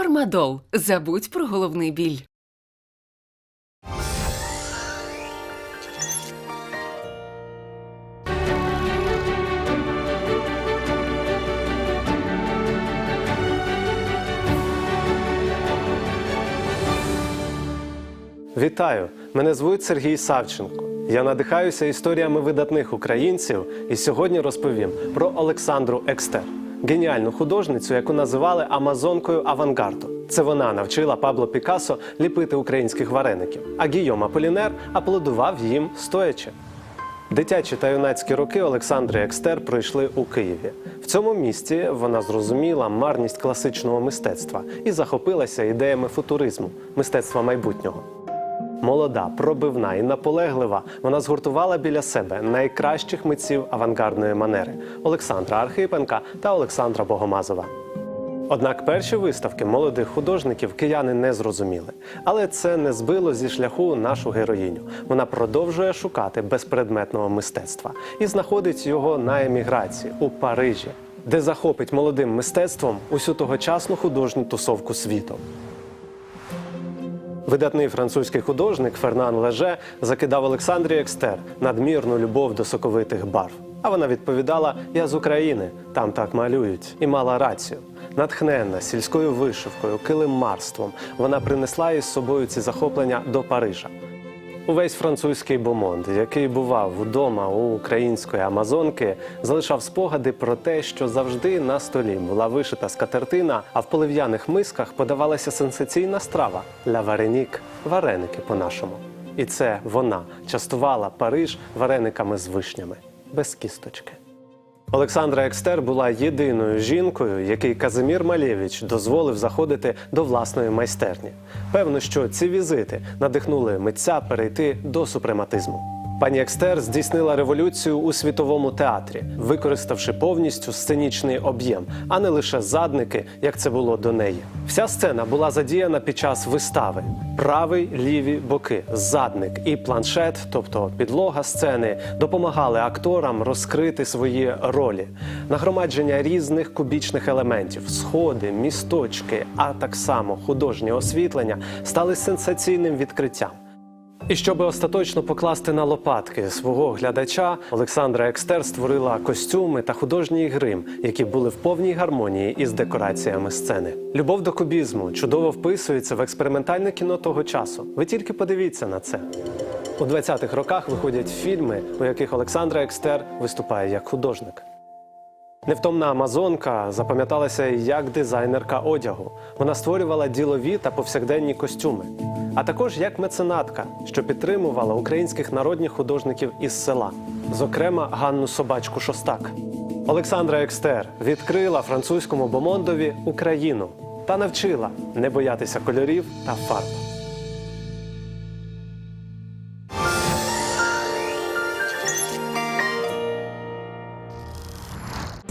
Фармадол. Забудь про головний біль. Вітаю! Мене звуть Сергій Савченко. Я надихаюся історіями видатних українців і сьогодні розповім про Олександру Екстер, геніальну художницю, яку називали Амазонкою авангарду. Це вона навчила Пабло Пікассо ліпити українських вареників, а Гійом Аполінер аплодував їм стоячи. Дитячі та юнацькі роки Олександри Екстер пройшли у Києві. В цьому місті вона зрозуміла марність класичного мистецтва і захопилася ідеями футуризму, мистецтва майбутнього. Молода, пробивна і наполеглива, вона згуртувала біля себе найкращих митців авангардної манери Олександра Архипенка та Олександра Богомазова. Однак перші виставки молодих художників кияни не зрозуміли. Але це не збило зі шляху нашу героїню. Вона продовжує шукати безпредметного мистецтва і знаходить його на еміграції у Парижі, де захопить молодим мистецтвом усю тогочасну художню тусовку світу. Видатний французький художник Фернан Леже закидав Олександрі Екстер надмірну любов до соковитих барв. А вона відповідала: Я з України, там так малюють, і мала рацію. Натхненна сільською вишивкою, килимарством, вона принесла із собою ці захоплення до Парижа. Увесь французький бомонд, який бував вдома у української амазонки, залишав спогади про те, що завжди на столі була вишита скатертина, а в полив'яних мисках подавалася сенсаційна страва ля варенік вареники по-нашому. І це вона частувала Париж варениками з вишнями без кісточки. Олександра Екстер була єдиною жінкою, який Казимір Малєвич дозволив заходити до власної майстерні. Певно, що ці візити надихнули митця перейти до супрематизму. Пані Екстер здійснила революцію у світовому театрі, використавши повністю сценічний об'єм, а не лише задники, як це було до неї. Вся сцена була задіяна під час вистави: правий, ліві боки, задник і планшет, тобто підлога сцени, допомагали акторам розкрити свої ролі, нагромадження різних кубічних елементів, сходи, місточки, а так само художнє освітлення стали сенсаційним відкриттям. І щоб остаточно покласти на лопатки свого глядача, Олександра Екстер створила костюми та художній грим, які були в повній гармонії із декораціями сцени. Любов до кубізму чудово вписується в експериментальне кіно того часу. Ви тільки подивіться на це. У 20-х роках виходять фільми, у яких Олександра Екстер виступає як художник. Невтомна амазонка запам'яталася як дизайнерка одягу. Вона створювала ділові та повсякденні костюми, а також як меценатка, що підтримувала українських народних художників із села, зокрема Ганну Собачку Шостак. Олександра Екстер відкрила французькому бомондові Україну та навчила не боятися кольорів та фарб.